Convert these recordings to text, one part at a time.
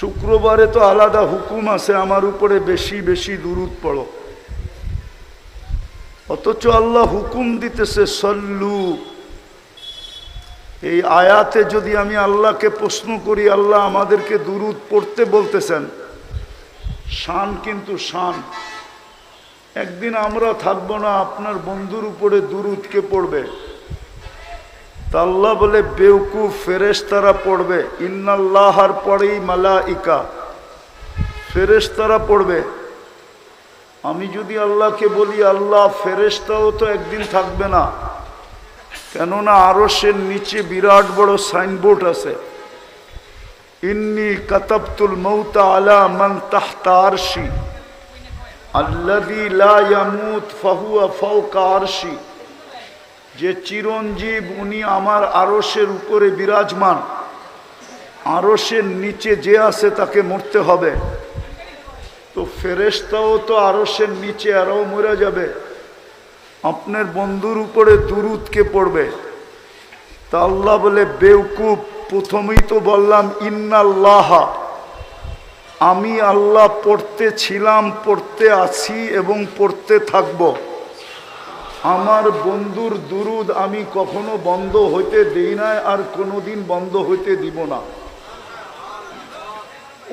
শুক্রবারে তো আলাদা হুকুম আছে, আমার উপরে বেশি বেশি দূরত পড়ো। অথচ আল্লাহ হুকুম দিতেছে, সল্লু। এই আয়াতে যদি আমি আল্লাহকে প্রশ্ন করি, আল্লাহ আমাদেরকে দুরুদ পড়তে বলতেছেন, শান কিন্তু শান। একদিন আমরা থাকব না, আপনার বন্ধুর উপরে দুরুদ কে পড়বে। তা আল্লাহ বলে, বেউকুফ ফেরেশতারা পড়বে। ইন্নাল্লাহার পরেই মালাইকা। ফেরেশতারা পড়বে। আমি যদি আল্লাহকে বলি, আল্লাহ, ফেরেশতাও তো একদিন থাকবে না। কেননা আরসের নিচে বিরাট বড় সাইনবোর্ড আছে। ইন্নি কাতাবতুল মৌতা আলা মান তাহতা আরশি। আল্লাদি লা ইয়ামুত ফাহুয়া ফাওকা আরশি। যে চিরঞ্জীব উনি আমার আরসের উপরে বিরাজমান আরসের নিচে যে আছে তাকে মরতে হবে। তো ফেরেশতাও তো আরসের নিচে আরও মরে যাবে। আপনার বন্ধুর উপরে দুরুদকে পড়বে। তা আল্লাহ বলে, বেউকুব, প্রথমেই তো বললাম, ইন্নাল্লাহা। আমি আল্লাহ পড়তে ছিলাম, পড়তে আছি এবং পড়তে থাকব। আমার বন্ধুর দুরুদ আমি কখনো বন্ধ হইতে দেই নাই আর কোনোদিন বন্ধ হইতে দিব না।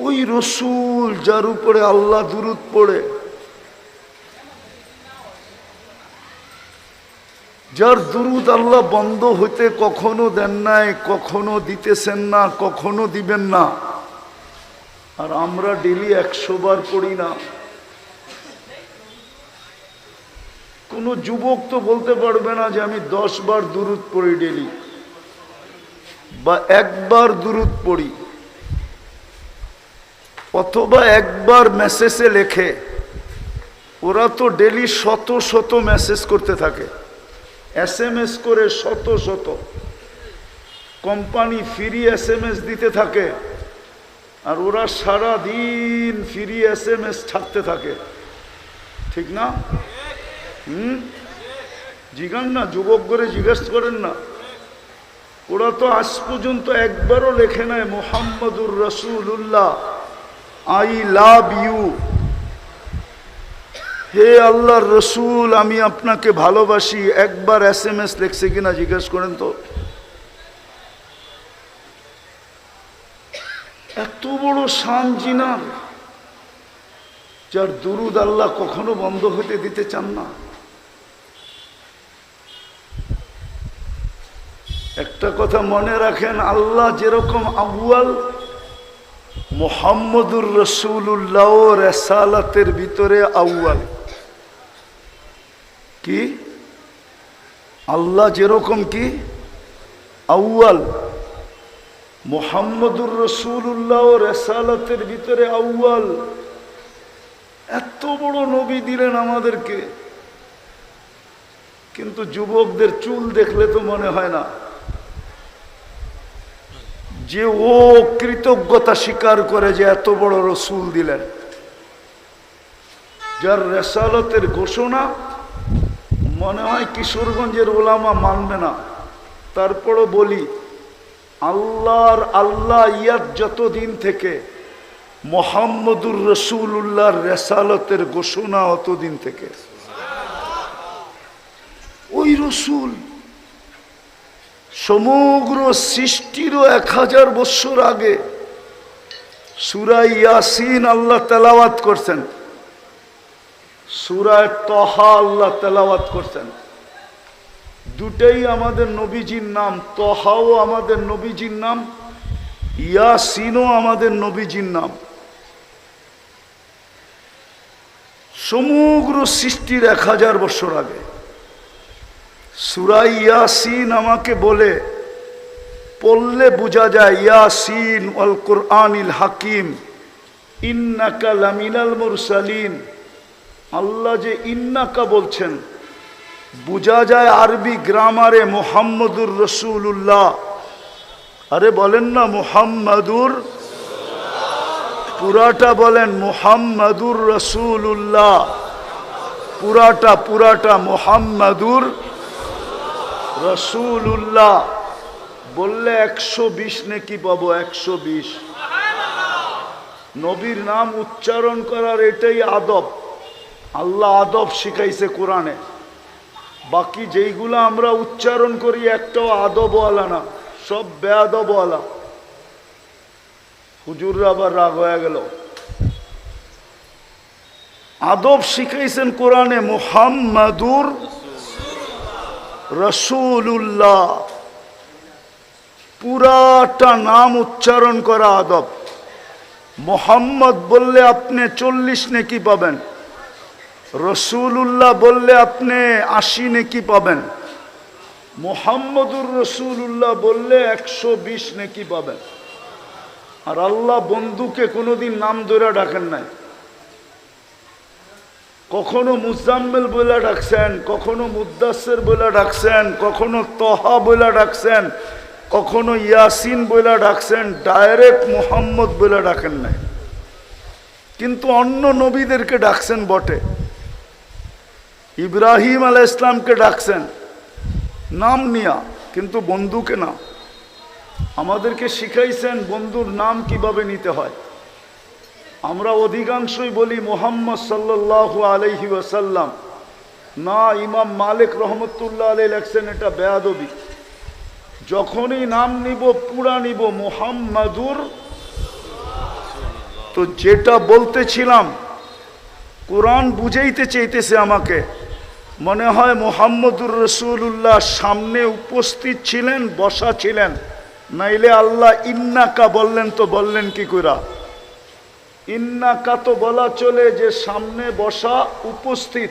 ওই রসুল যার উপরে আল্লাহ দুরুদ পড়ে, যার দুরুদ আল্লাহ বন্ধ হইতে কখনো দেন নাই, কখনো দিতেছেন না, কখনো দিবেন না। আর আমরা ডেলি একশো বার পড়ি না। কোনো যুবক তো বলতে পারবে না যে আমি দশ বার দুরুদ পড়ি ডেলি বা একবার দূরত পড়ি, অথবা একবার মেসেজে লেখে। ওরা তো ডেলি শত শত মেসেজ করতে থাকে। এস এম এস করে শত শত। Company free S M S দিতে থাকে। আর ওরা সারা দিন ফ্রি এস এম এস ছাড়তে থাকে। ঠিক না? হুম? জিগান না, যুবক করে জিজ্ঞেস করেন না। ওরা তো আজ পর্যন্ত একবারও লেখে নাই, মোহাম্মদুর রসুল্লাহ আই লাভ ইউ। হে আল্লাহর রসুল, আমি আপনাকে ভালোবাসি। একবার এস এম এস লেখছে কিনা জিজ্ঞেস করেন তো। এত বড় শান জিনার, যার দুরুদ আল্লাহ কখনো বন্ধ হতে দিতে চান না। একটা কথা মনে রাখেন, আল্লাহ যেরকম আবুয়াল মোহাম্মদুর রসুল্লাহ রেসালাতের ভিতরে আউয়াল। কি? আল্লাহ যেরকম কি? আউয়াল মোহাম্মদুর রসুল্লাহ রেসালাতের ভিতরে আউয়াল। এত বড় নবী দিলেন আমাদেরকে। কিন্তু যুবকদের চুল দেখলে তো মনে হয় না। যে ও কৃতজ্ঞতা স্বীকার করে যে এত বড় রসুল দিলেন। যার রেসালতের ঘোষণা মনে হয় কিশোরগঞ্জের ওলামা মানবে না। তারপরও বলি, আল্লাহর আল্লাহ ইয়াদ যতদিন থেকে মোহাম্মদুর রসুল্লাহর রেসালতের ঘোষণা অতদিন থেকে। ওই রসুল সমগ্র সৃষ্টিরও এক হাজার বৎসর আগে সুরাই ইয়াসিন আল্লাহ তেলাওয়াত করছেন। সুরায় তহা আল্লাহ তেলাওয়াত করছেন। দুটাই আমাদের নবীজির নাম, তহাও আমাদের নবীজির নাম, ইয়াসিনও আমাদের নবীজির নাম। সমগ্র সৃষ্টির এক হাজার বছর আগে। সুরাই ইয়াসিন আমাকে বলে, পড়লে বোঝা যায়, ইয়াসিন অল কোরআনিল হাকিম, ইন্নাকা লামিনাল মুরসালিন। আল্লাহ যে ইন্নাকা বলছেন, বোঝা যায় আরবি গ্রামারে মোহাম্মদুর রসুল্লাহ আরে বলেন না মোহাম্মদুর, পুরাটা বলেন মোহাম্মদুর রসুল্লাহ পুরাটা পুরাটা মোহাম্মদুর রসুল্লাহ বললে একশো বিশ নাকি পাবো, একশো বিশ। নবীর নাম উচ্চারণ করার এটাই আদব। আল্লাহ আদব শিখাইছে কোরআনে। বাকি যেইগুলো আমরা উচ্চারণ করি, একটাও আদবওয়ালা না, সব বেআদবওয়ালা। হুজুররা আবার রাগ হয়ে গেল। আদব শিখাইছেন কোরআনে মুহাম্মাদুর রসুল্লাহ পুরাটা নাম উচ্চারণ করা আদব। মোহাম্মদ বললে আপনি চল্লিশ নেকি পাবেন। রসুল্লাহ বললে আপনি আশি নেকি পাবেন। মোহাম্মদুর রসুল্লাহ বললে একশো বিশ নেকি পাবেন। আর আল্লাহ বন্ধুকে কোনোদিন নাম ধরে ডাকেন নাই। কখনো মুজাম্মেল বইলা ডাকছেন, কখনো মুদাসের বইলা ডাকছেন, কখনো তহা বইলা ডাকছেন, কখনো ইয়াসিন বইলা ডাকছেন, ডাইরেক্ট মোহাম্মদ বইলা ডাকেন নাই। কিন্তু অন্য নবীদেরকে ডাকছেন বটে। ইব্রাহিম আলাহ ইসলামকে ডাকছেন। নাম নিয়া, কিন্তু বন্ধুকে না। আমাদেরকে শিখাইছেন বন্ধুর নাম কীভাবে নিতে হয়। আমরা অধিকাংশই বলি মোহাম্মদ সাল্লাহ আলহি ওয়াসাল্লাম। না, ইমাম মালিক রহমতুল্লাহ আলাই লেখছেন এটা বেয়াদবি। যখনই নাম নিব, পুরা নিব, মোহাম্মদুর তো যেটা বলতেছিলাম, কোরআন বুঝাইতে চাইতেছে আমাকে। মনে হয় মোহাম্মদুর রসুল্লাহ সামনে উপস্থিত ছিলেন, বসা ছিলেন। নাইলে আল্লাহ ইন্নাকা বললেন তো বললেন কি করা ইন্নাকা তো বলা চলে যে সামনে বসা উপস্থিত।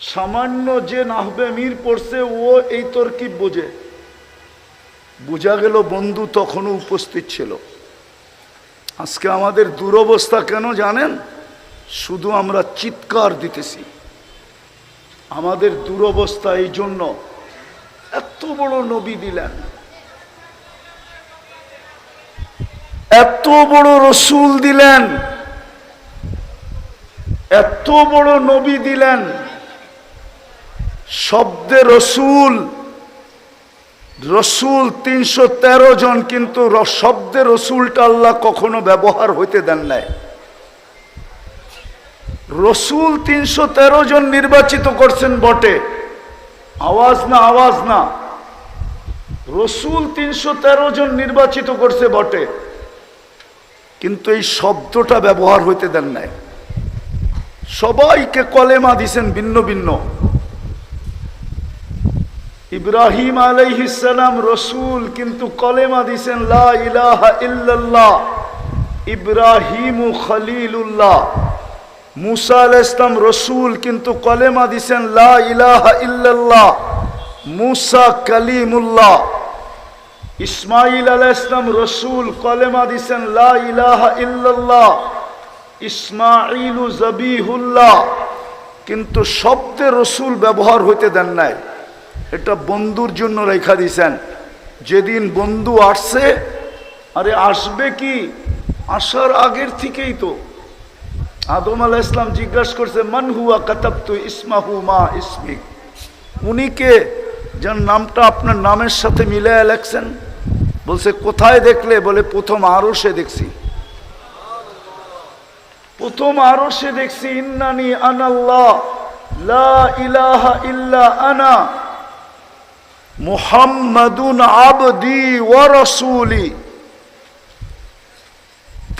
সামান্য যে নাহবে মির পড়ছে, ও এই তরকিব বোঝে। বোঝা গেল বন্ধু তখনও উপস্থিত ছিল। আজকে আমাদের দুরবস্থা কেন জানেন? শুধু আমরা চিৎকার দিতেছি। আমাদের দুরবস্থা এই জন্য এত বড় নবী দিলেন। এত বড় রসুল দিলেন, এত বড় নবী দিলেন, শব্দে রসুল রসুল তিনশো তেরো জন, কিন্তু শব্দে রসুলটা আল্লাহ কখনো ব্যবহার হইতে দেন নাই। রসুল তিনশো তেরো জন নির্বাচিত করছেন বটে। আওয়াজ না আওয়াজ না। রসুল তিনশো তেরো জন নির্বাচিত করছে বটে। কিন্তু এই শব্দটা ব্যবহার হইতে দেন নাই। সবাইকে কলেমা দিছেন ভিন্ন ভিন্ন। ইব্রাহিম আলাইহিসালাম রসুল কিন্তু কলেমা দিছেন, লা ইলাহা ইল্লাল্লাহ, ইব্রাহিম খলিলুল্লাহ। মুসা আল ইসলাম রসুল কিন্তু কলেমা দিছেন, লা ইলাহা ইল্লাল্লাহ, মুসা কালিমুল্লাহ। ইসমাইল আল ইসলাম রসুল কলেমা দিছেন, লা ইল্লাল্লাহ ইসমাইলু কিন্তু শব্দে রসুল ব্যবহার হইতে দেন নাই। এটা বন্ধুর জন্য রেখা দিছেন। যেদিন বন্ধু আসছে, আরে আসবে কি? আসার আগের থেকেই তো। আদম আলাহ ইসলাম জিজ্ঞাসা করছে, মান হুয়া কাতাবতু ইসমাহু মা ইসমিক? উনি কে? যার নামটা আপনার নামের সাথে মিলে লেখছেন, বলছে, কোথায় দেখলে? বলে, প্রথম আরও সে দেখছি। প্রথম আরও সে দেখছি, ইন্নানি আনাল্লাহ, লা ইলাহা আনা আবদি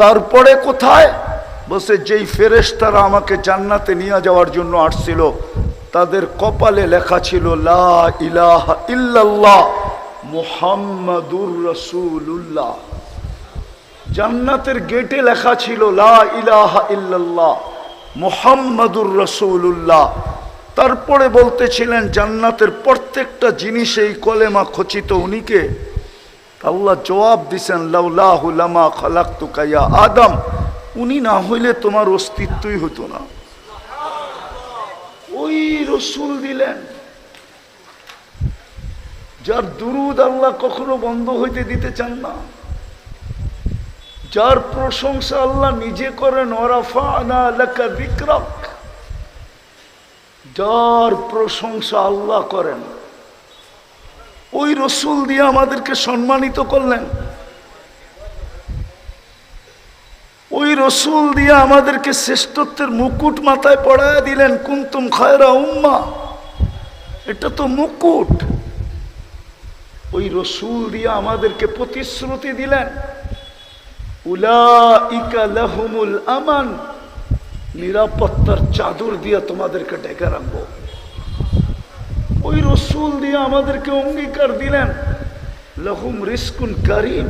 তারপরে কোথায়? বলছে, যেই ফেরেশতারা আমাকে জান্নাতে নিয়ে যাওয়ার জন্য আসছিল তাদের কপালে লেখা ছিল, লা ইলাহা জান্নাতের গেটে লেখা ছিল, লা ইলাহা ইল্লাল্লাহ মুহাম্মাদুর রাসূলুল্লাহ। তারপরে বলতেছিলেন, জান্নাতের প্রত্যেকটা জিনিস এই কলেমা খচিত উনিকে আল্লাহ জবাব দিছেন, লাউলাহু লামা খালাকতুকা ইয়া আদম। উনি না হইলে তোমার অস্তিত্বই হতো না। রসুল দিলেন। যার দুরুদ আল্লাহ কখনো বন্ধ হইতে দিতে চান না। যার প্রশংসা আল্লাহ নিজে করেন যিকরাক। যার প্রশংসা আল্লাহ করেন। ওই রসুল দিয়ে আমাদেরকে সম্মানিত করলেন। রসুল দিয়ে আমাদেরকে শ্রেষ্ঠত্বের মুকুট মাথায় পড়ায় দিলেন, কুন্তুম খয়রা উম্মা? এটা তো মুকুট। ওই রসুল দিয়ে আমাদেরকে প্রতিশ্রুতি দিলেন, উলাইকা লাহুমুল আমান। নিরাপত্তার চাদর দিয়ে তোমাদেরকে ডেকে রাখব। ওই রসুল দিয়ে আমাদেরকে অঙ্গীকার দিলেন, লহুম রিস্কুন কারিম,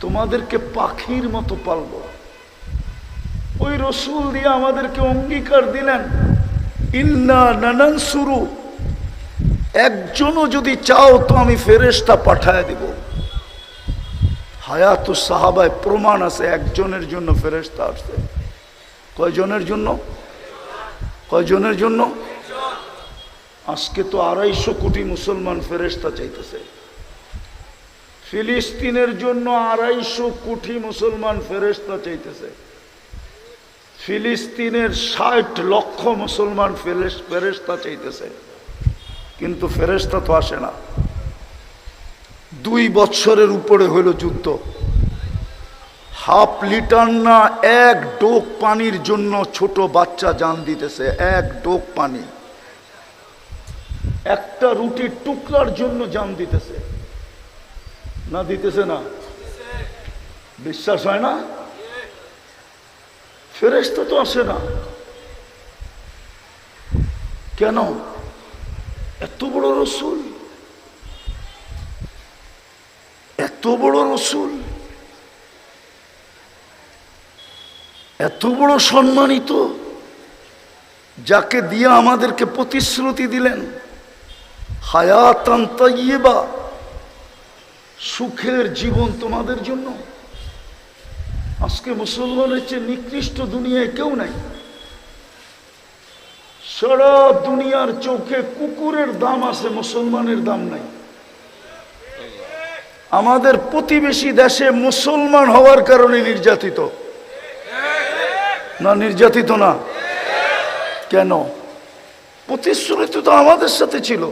তোমাদেরকে পাখির মতো পালব। ওই রসুল দিয়ে আমাদেরকে অঙ্গীকার দিলেন, ইন্না নানান শুরু একজনও যদি চাও তো আমি ফেরেস্তা পাঠায় দিব। হায়াত সাহাবায় প্রমাণ আছে, একজনের জন্য ফেরেস্তা আসছে। কয়জনের জন্য? কয়জনের জন্য? আজকে তো আড়াইশো কোটি মুসলমান ফেরেস্তা চাইতেছে। ফিলিস্তিনের জন্য আড়াইশো কোটি মুসলমান ফেরেস্তা চাইতেছে। ফিলিস্তিনের ষাট লক্ষ মুসলমান ফেরেস- ফেরেস্তা চাইতেছে। কিন্তু ফেরেস্তা তো আসে না। দুই বছরের উপরে হইল যুদ্ধ। হাফ লিটার না এক ডোক পানির জন্য ছোট বাচ্চা জান দিতেছে, এক ডোক পানি। একটা রুটির টুকরার জন্য জান দিতেছে। না দিতেছে না? বিশ্বাস হয় না? ফেরেস্তা তো আসে না। কেন? এত বড় রসুল? এত বড় রসুল? এত বড় সম্মানিত? যাকে দিয়ে আমাদেরকে প্রতিশ্রুতি দিলেন, হায়াতান তাইয়েবা, সুখের জীবন তোমাদের জন্য। আজকে মুসলমানের চেয়ে নিকৃষ্ট দুনিয়ায় কেউ নাই। সারা দুনিয়ার চোখে কুকুরের দাম আছে, মুসলমানের দাম নাই। আমাদের প্রতিবেশী দেশে মুসলমান হওয়ার কারণে নির্যাতিত। না নির্যাতিত না। কেন? প্রতিশ্রুতি তো আমাদের সাথে ছিল।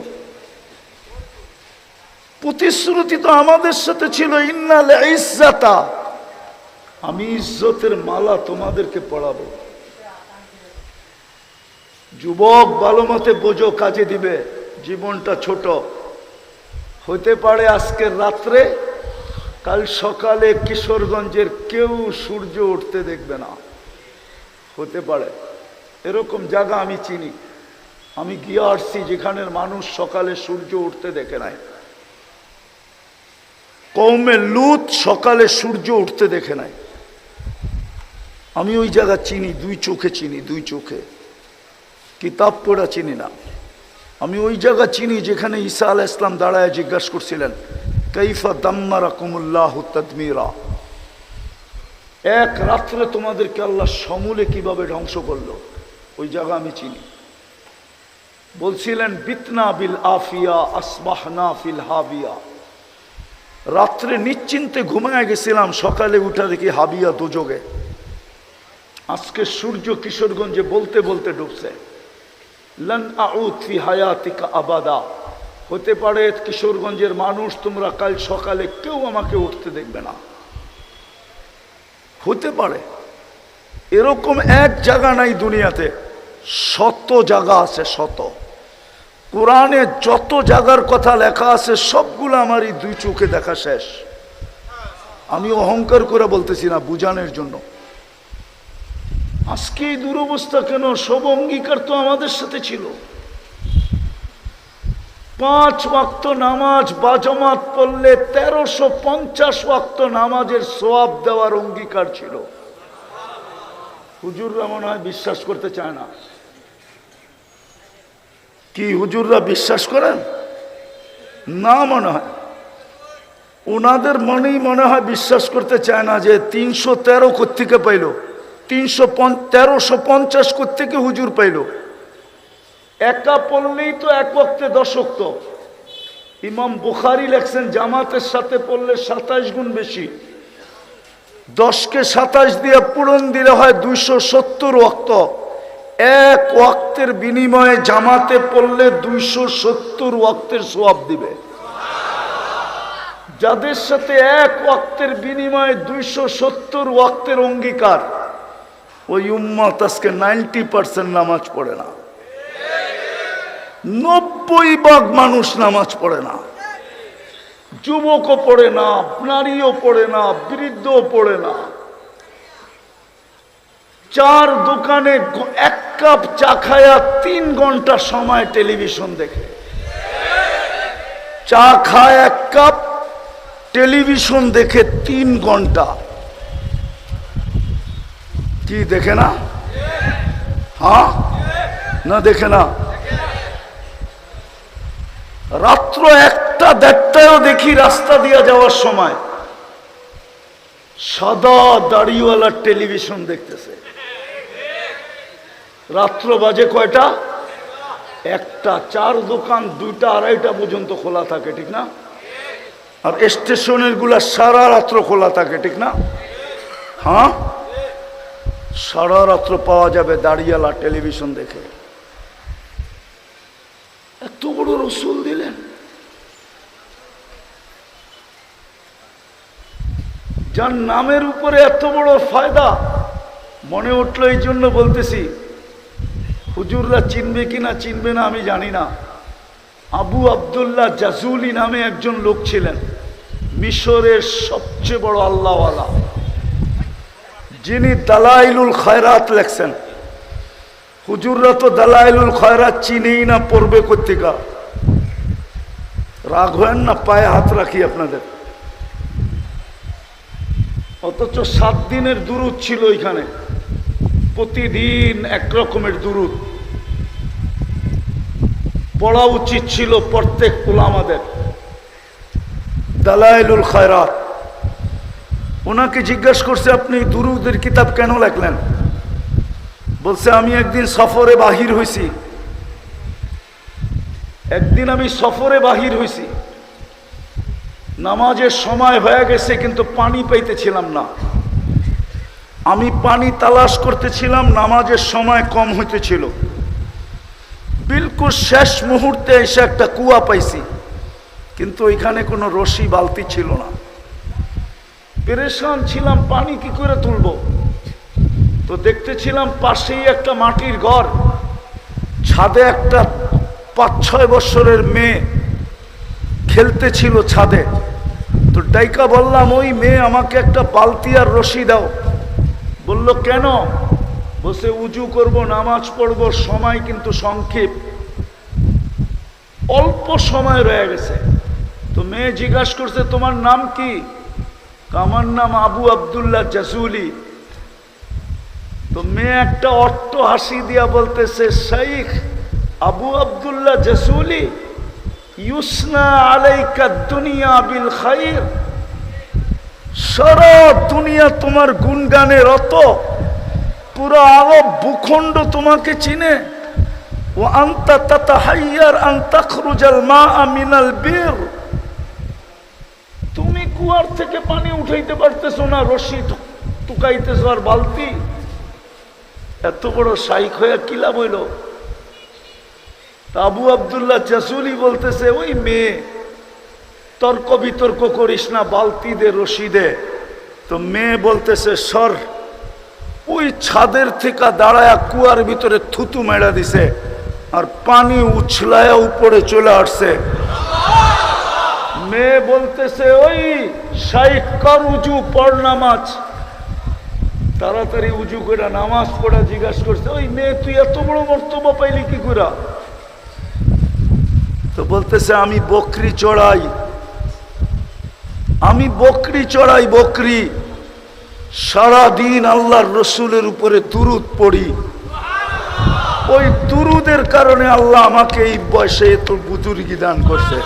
প্রতিশ্রুতি তো আমাদের সাথে ছিল, ইন্নাল ইজ্জাতা। আমি ইজ্জতের মালা তোমাদেরকে পড়াবো। যুবক ভালো মতে বোঝো, কাজে দিবে, জীবনটা ছোট। হতে পারে আজকের রাত্রে, কাল সকালে কিশোরগঞ্জের কেউ সূর্য উঠতে দেখবে না। হতে পারে, এরকম জায়গা আমি চিনি। আমি গিয়ে আসছি যেখানের মানুষ সকালে সূর্য উঠতে দেখে নাই। কৌমে লুত সকালে সূর্য উঠতে দেখে নাই। আমি ওই জায়গা চিনি, দুই চোখে চিনি, দুই চোখে। কিতাব পড়া চিনি না। আমি ওই জায়গা চিনি যেখানে ঈসা আলাহ ইসলাম দাঁড়ায় জিজ্ঞাসা করছিলেন কৈফা দাম্মারা কুমুল্লাহ তদমিরা? এক রাত্রে তোমাদেরকে আল্লাহ সমূলে কীভাবে ধ্বংস করল, ওই জায়গা আমি চিনি। বলছিলেন, বিতনা বিল আফিয়া, আসবাহনা ফিল হাবিয়া। রাত্রে নিশ্চিন্তে ঘুমায় গেছিলাম, সকালে উঠা দেখি হাবিয়া দুযোগে আজকে সূর্য কিশোরগঞ্জে বলতে বলতে ডুবছে। লন আউদ ফি হায়াতিকা আবাদা। হতে পারে কিশোরগঞ্জের মানুষ, তোমরা কাল সকালে কেউ আমাকে উঠতে দেখবে না। হতে পারে। এরকম এক জায়গা নাই দুনিয়াতে, শত জায়গা আছে, শত। কোরআনে যত জায়গার কথা লেখা আছে, সবগুলো আমার এই দুই চোখে দেখা শেষ। আমি অহংকার করে বলতেছি না, বুঝানোর জন্য। আজকে এই দুরবস্থা কেন? সব অঙ্গীকার তো আমাদের সাথে ছিল। পাঁচ ওয়াক্ত নামাজ, বাজমাত পড়লে তেরোশো পঞ্চাশ ওয়াক্ত নামাজের সোয়াব দেওয়ার অঙ্গীকার ছিল। হুজুররা মনে হয় বিশ্বাস করতে চায় না। কি হুজুররা বিশ্বাস করেন? না মনে হয়। ওনাদের মনেই মনে হয় বিশ্বাস করতে চায় না যে তিনশো তেরো কোথেকে পাইল। তিনশো তেরোশো পঞ্চাশ কোথেকে হুজুর পাইল? একা পড়লেই তো এক ওয়াক্তে দশক তো ইমাম বুখারি লেখছেন, জামাতের সাথে পড়লে সাতাশ গুণ বেশি। দশকে সাতাশ দিয়ে পূরণ দিলে হয় দুইশো সত্তর ওয়াক্ত। এক ওয়াক্তের বিনিময়ে জামাতে পড়লে দুইশো সত্তর ওয়াক্তের সোয়াব দিবে। যাদের সাথে এক ওয়াক্তের বিনিময়ে দুইশো সত্তর ওয়াক্তের অঙ্গীকার ওই উম্মত আজকে নাইনটি পার্সেন্ট নামাজ পড়ে না। নব্বই ভাগ মানুষ নামাজ পড়ে না। যুবকও পড়ে না, নারীও পড়ে না, বৃদ্ধও পড়ে না। চার দোকানে এক কাপ চা খায়া তিন ঘণ্টা সময় টেলিভিশন দেখে। চা খায় এক কাপ, টেলিভিশন দেখে তিন ঘণ্টা। কি দেখে না? হ্যাঁ? না দেখে না? রাত্র একটা দেড়টায়ও দেখি রাস্তা দিয়ে যাওয়ার সময় সাদা দাড়িওয়ালা টেলিভিশন দেখতেছে। রাত্র বাজে কয়টা? একটা, চার দোকান দুইটা আড়াইটা পর্যন্ত খোলা থাকে, ঠিক না? আর স্টেশনেরগুলা সারা রাত্র খোলা থাকে, ঠিক না? হ্যাঁ? সারা রাত্র পাওয়া যাবে দাঁড়িয়ালা টেলিভিশন দেখে। এত বড় রসুল দিলেন। যার নামের উপরে এত বড় ফায়দা, মনে উঠল এই জন্য বলতেছি, হুজুররা চিনবে কিনা চিনবে না আমি জানি না। আবু আবদুল্লাহ জাজুলি নামে একজন লোক ছিলেন, মিশরের সবচেয়ে বড় আল্লাহওয়ালা। যিনি দালাইলুল খয়রাত লেখছেন, হুজুররা তো দালাইলুল খয়রাত চিনেই না, পড়বে কর্তিকা রাগ হয় না, পায়ে হাত রাখি আপনাদের। অথচ সাত দিনের দুরুদ ছিল ওইখানে। প্রতিদিন এক রকমের দুরুদ। পড়া উচিত ছিল প্রত্যেক ওলামাদের দালাইলুল খয়রাত। ওনাকে জিজ্ঞাসা করছে, আপনি দুরুদের কিতাব কেন লেখলেন? বলছে, আমি একদিন সফরে বাহির হয়েছি একদিন আমি সফরে বাহির হয়েছি নামাজের সময় হয়ে গেছে, কিন্তু পানি পাইতেছিলাম না। আমি পানি তালাশ করতেছিলাম, নামাজের সময় কম হইতেছিল। বিলকুল শেষ মুহূর্তে এসে একটা কুয়া পাইছি, কিন্তু ওইখানে কোনো রশি, বালতি ছিল না। পেরেশান ছিলাম, পানি কি করে তুলবো? তো দেখতেছিলাম পাশেই একটা মাটির ঘর। ছাদে একটা পাঁচ ছয় বছরের মেয়ে খেলতেছিল ছাদে। তো ডাইকা বললাম, ওই মেয়ে আমাকে একটা বালতি আর রশি দাও। বলল, কেন? বসে উজু করব, নামাজ পড়ব, সময় কিন্তু সংক্ষেপ। অল্প সময় রয়ে গেছে। তো মেয়ে জিজ্ঞাসা করছে, তোমার নাম কি? আমার নাম আবু আবদুল্লাহ জাসুলি। তো মেয়ে একটা অট্ট হাসি দিয়া বলতেছে, শাইখ, আবু আবদুল্লাহ জাসুলি, ইউসনা আলাইকা দুনিয়া বিল খাইর। সারা দুনিয়া তোমার গুণগানের রত। পুরো আরব ভূখণ্ড তোমাকে চিনে। ও আন্তা তাতা হাইয়ার আন্তা খরুজাল মা আমিনাল বীর। কুয়ার থেকে পানি উঠাইতে পারতেছো না, রশি টুকাইতেছো আর বালতি? এত বড় শাইক হয়ে কি লাভ হইল? তা আবু আবদুল্লাহ জাসুলি বলতেছে, ওই মেয়ে, তর্ক বিতর্ক করিস না, বালতি দে, রশি দে। তো মেয়ে বলতেছে, সর, ওই ছাদের থেকে দাঁড়ায়া কুয়ার ভিতরে থুতু মেড়া দিছে আর পানি উছলায়া উপরে চলে আসছে। মেয়ে বলতেছে, ওই শাইখ কর উজু পড় নামাজ। তাড়াতাড়ি উজু করে নামাজ পড়া জিজ্ঞাসা করছে, ওই মেয়ে, তুই এত বড় মর্তব্য পাইলি কি করে? তো বলতেছে, আমি বকরি চড়াই। আমি বকরি চড়াই, বকরি। সারা দিন আল্লাহর রসুলের উপরে তুরুদ পড়ি। ওই তুরুদের কারণে আল্লাহ আমাকে এই বয়সে এত বুজুর্গি দান করছে।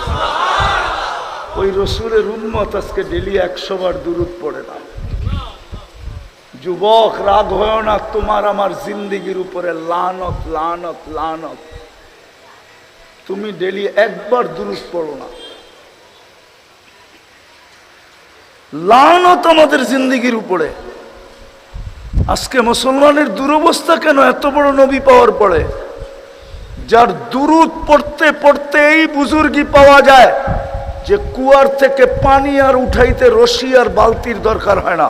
ওই রসুলের উন্মত আজকে ডেলি একশো বার দুরুদ পড়ে না। যুবক, রাগ হয় না, তোমার আমার জিন্দিগির উপরে লানত লানত লানত। তুমি ডেলি একবার দুরুদ পড়ো না। লানত আমাদের জিন্দিগির উপরে। আজকে মুসলমানের দুরবস্থা কেন এত বড় নবী পাওয়ার পরে? যার দুরুদ পড়তে পড়তে এই বুজুর্গি পাওয়া যায়। যে কুয়ার থেকে পানি আর উঠাইতে রশি আর বালতির দরকার হয় না।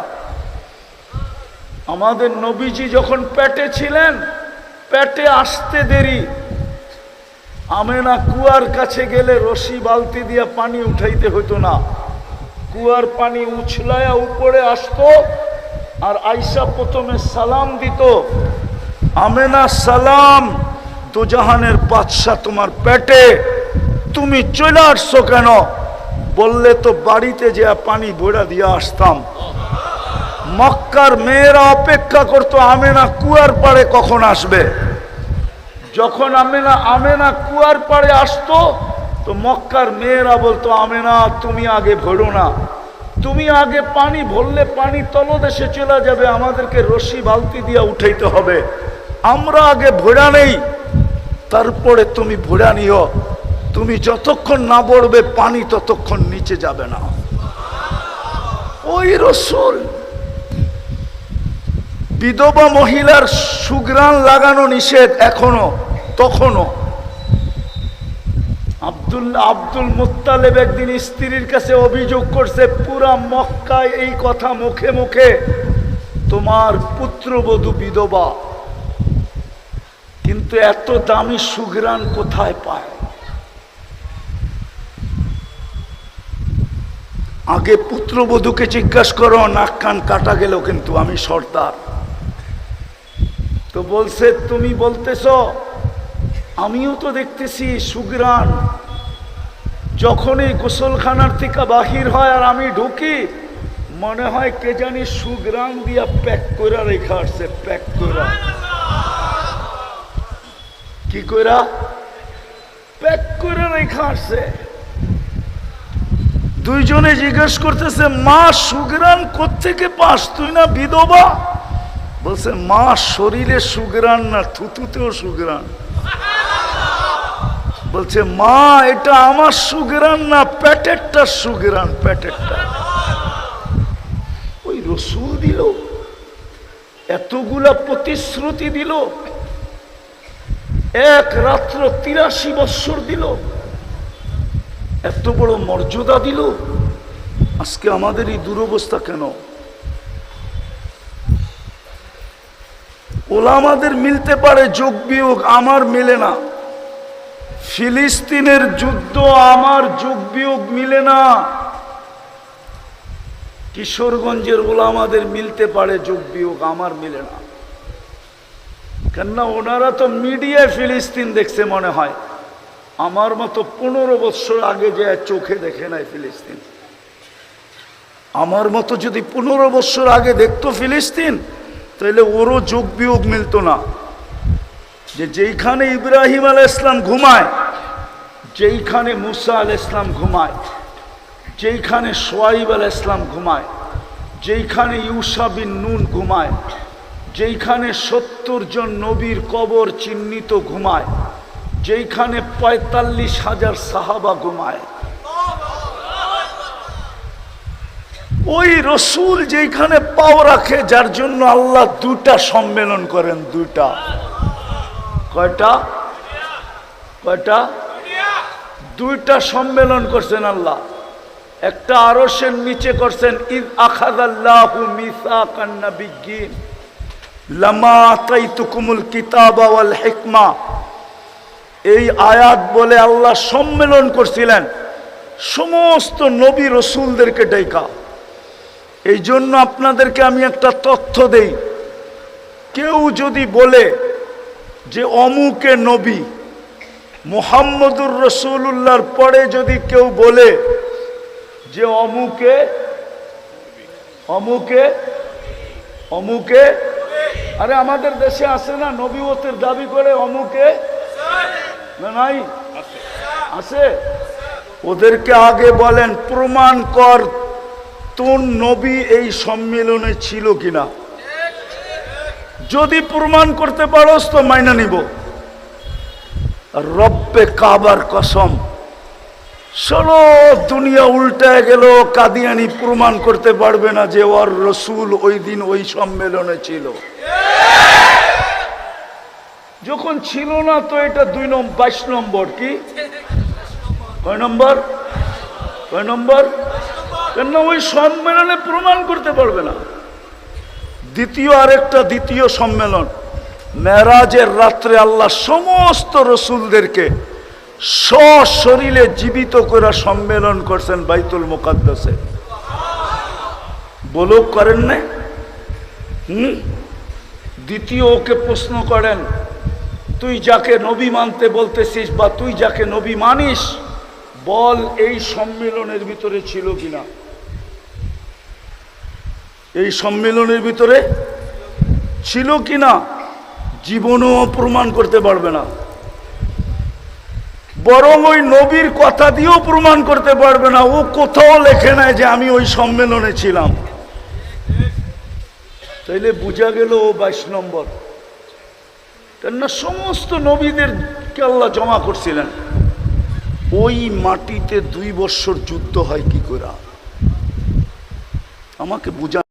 আমাদের নবীজি যখন পেটে ছিলেন, পেটে আসতে দেরি। আমেনা কুয়ার কাছে গেলে রশি, বালতি দিয়ে পানি উঠাইতে হতো না। কুয়ার পানি উছলায়া উপরে আসতো আর আইসা প্রথমে সালাম দিত। আমেনা, সালাম, দুজাহানের বাদশাহ তোমার পেটে, তুমি চলে আসছো কেন? বললে তো বাড়িতে যে পানি বইড়া দিয়ে আসতাম। মক্কার মেয়েরা অপেক্ষা করতো, আমেনা কুয়ার পাড়ে কখন আসবে? যখন আমেনা আমেনা কুয়ার পাড়ে আসতো, তো মক্কার মেয়েরা বলতো, আমেনা, তুমি আগে ভরো না। তুমি আগে পানি ভরলে পানি তলদেশে চলে যাবে, আমাদেরকে রশি বালতি দিয়ে উঠাইতে হবে। আমরা আগে ভোড়া নেই, তারপরে তুমি ভোড়া নিও। তুমি যতক্ষণ না পড়বে, পানি ততক্ষণ নিচে যাবে না। ওই রসুল, বিধবা মহিলার সুগ্রাণ লাগানো নিষেধ এখনও তখনও আব্দুল আব্দুল মুত্তালেব একদিন স্ত্রীর কাছে অভিযোগ করছে, পুরা মক্কায় এই কথা মুখে মুখে, তোমার পুত্রবধূ বিধবা। কিন্তু এত দামি সুগ্রাণ কোথায় পায়? আগে পুত্রবধূকে জিজ্ঞাসা করো, নাক কান কাটা গেল কিন্তু আমি সর্দার। তো বলছে, তুমি বলতেছ, আমিও তো দেখতেছি সুগ্রাণ যখনই গোসলখানার থেকে বাহির হয় আর আমি ঢুকি, মনে হয় কে জানি সুগ্রাণ দিয়া প্যাক করে রেখা আসছে, প্যাক করে কি কইরা? প্যাক করে রেখা আসছে। দুইজনে জিজ্ঞেস করতেছে, মা সুগ্রাণ কোথেকে পাস? তুই না বিধবা? বলছে, মা, শরীরে সুগ্রাণ না থুতুতেও সুগ্রাণ বলছে, মা, এটা আমার সুগ্রাণ না প্যাটেরটা সুগ্রাণ প্যাটেরটা ওই রসুল দিল, এতগুলা প্রতিশ্রুতি দিল, এক রাত্র তিরাশি বৎসর দিল। এত বড় মর্যাদা দিল? আজকে আমাদের এই দুরবস্থা কেন? ওলামাদের মিলতে পারে যোগ বিয়োগ, আমার মেলে না। ফিলিস্তিনের যুদ্ধ আমার যোগ বিয়োগ মিলে না। কিশোরগঞ্জের ওলামাদের মিলতে পারে যোগ বিয়োগ, আমার মিলে না। কেননা ওনারা তো মিডিয়ায় ফিলিস্তিন দেখছে মনে হয়। আমার মতো পনেরো বছর আগে যে চোখে দেখে নাই ফিলিস্তিন। আমার মতো যদি পনেরো বছর আগে দেখতো ফিলিস্তিন, তাহলে ওরও যোগ বিয়োগ মিলতো না। যে যেইখানে ইব্রাহিম আল ইসলাম ঘুমায়, যেইখানে মুসা আল ইসলাম ঘুমায়, যেইখানে সোয়াইব আল ইসলাম ঘুমায়, যেইখানে ইউসা বিন নুন ঘুমায়, যেইখানে সত্তর জন নবীর কবর চিহ্নিত ঘুমায় যেইখানে পঁয়তাল্লিশ হাজার সাহাবা ঘুমায়। ওই রসুল যেখানে পাও রাখে, যার জন্য আল্লাহ দুটা সম্মেলন করেন দুটা কয়টা? কয়টা? দুইটা সম্মেলন করছেন আল্লাহ। একটা আরসের নিচে করছেন ঈদ আখাদাল্লাহু মিসাকান নাবিয়্যিন, লামা আতাইতুকুমুল কিতাবা ওয়াল হিকমা। এই আয়াত বলে আল্লাহ সম্মেলন করছিলেন। সমস্ত নবী রসুলদেরকে ডেকা। এই জন্য আপনাদেরকে আমি একটা তথ্য দেই। কেউ যদি বলে যে অমুকে নবী, মোহাম্মদুর রসুল্লাহর পরে যদি কেউ বলে যে অমুকে অমুকে অমুকে, আরে আমাদের দেশে আসে না নবীওতের দাবি করে অমুকে? না নাই? আছে। ওদেরকে আগে বলেন প্রমাণ কর তোর নবী এই সম্মেলনে ছিল কিনা। যদি প্রমাণ করতে পারোস তো মাইনা নিব। রব্বে কাবার কসম। ষোলো দুনিয়া উল্টায় গেল কাদিয়ানি প্রমাণ করতে পারবে না যে ওর রসুল ওই দিন ওই সম্মেলনে ছিল। যখন ছিল না তো এটা দুই নম্বর বাইশ নম্বর কি? কয় নম্বর? কয় নম্বর? কেন ওই সম্মেলনে প্রমাণ করতে পারবে না। দ্বিতীয় আরেকটা দ্বিতীয় সম্মেলন। মেরাজের রাত্রে আল্লাহ সমস্ত রসুলদেরকে সশরীরে জীবিত করে সম্মেলন করছেন বাইতুল মোকাদ্দাসে। বলুক করেন না হুম? দ্বিতীয় ওকে প্রশ্ন করেন তুই যাকে নবী মানতে বলতেছিস বা তুই যাকে নবী মানিস, বল এই সম্মেলনের ভিতরে ছিল কিনা। এই সম্মেলনের ভিতরে ছিল কিনা, জীবনও প্রমাণ করতে পারবে না। বরং ওই নবীর কথা দিয়েও প্রমাণ করতে পারবে না। ও কোথাও লেখে নেয় যে আমি ওই সম্মেলনে ছিলাম। তাইলে বোঝা গেল ও বাইশ নম্বর। কেননা সমস্ত নবীদেরকে আল্লাহ জমা করছিলেন। ওই মাটিতে দুই বৎসর যুদ্ধ হয় কি করে? আমাকে বোঝা